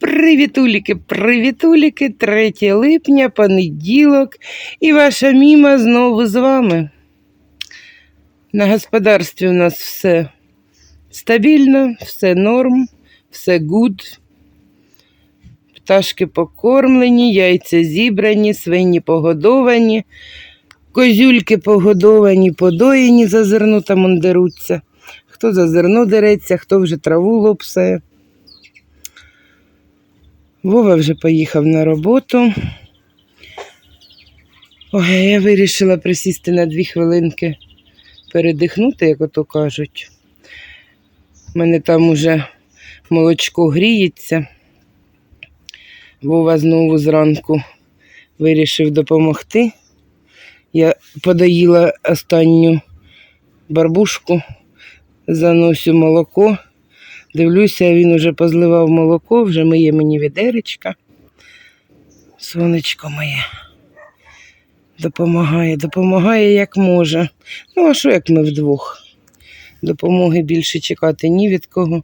Привітуліки, привітуліки, 3 липня, понеділок, і ваша міма знову з вами. На господарстві у нас все стабільно, все норм, все гуд. Пташки покормлені, яйця зібрані, свині погодовані, козюльки погодовані, подоїні за зерно там он деруться. Хто за зерно дереться, хто вже траву лопсає. Вова вже поїхав на роботу. Ой, я вирішила присісти на дві хвилинки, передихнути, як ото кажуть. У мене там уже молочко гріється. Вова знову зранку вирішив допомогти. Я подоїла останню барбушку, заносю молоко. Дивлюся, він уже позливав молоко, вже миє мені відеречка. Сонечко моє. Допомагає, допомагає як може. Ну, а що як ми вдвох? Допомоги більше чекати ні від кого.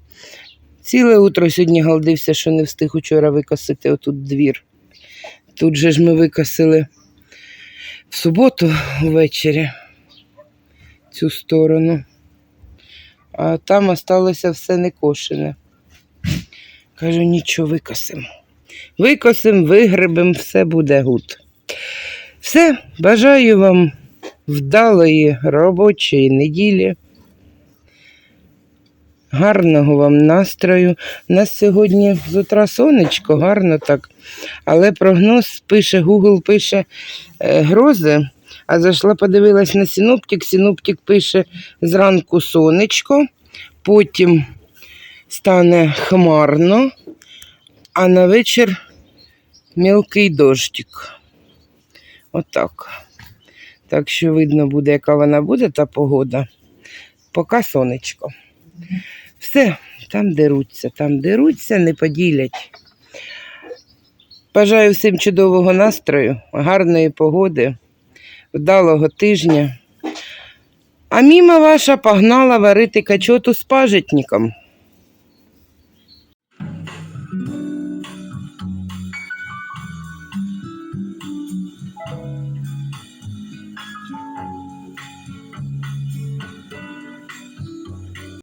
Ціле утро сьогодні галдився, що не встиг учора викосити отут двір. Тут же ж ми викосили в суботу ввечері цю сторону а там осталося все некошене. Кажу, нічого, викосимо. Викосимо, вигребемо, все буде гуд. Все, бажаю вам вдалої робочої неділі. Гарного вам настрою. У нас сьогодні з утра сонечко, гарно так. Але прогноз пише, Google пише е, грози. А зайшла, подивилась на синоптик. Синоптик пише зранку сонечко, потім стане хмарно, а на вечір мілкий дощик. Отак. Так що видно буде, яка вона буде, та погода. Поки сонечко. Все, там деруться, там деруться, не поділять. Бажаю всім чудового настрою, гарної погоди вдалого тижня. А міма ваша погнала варити качоту з пажитником.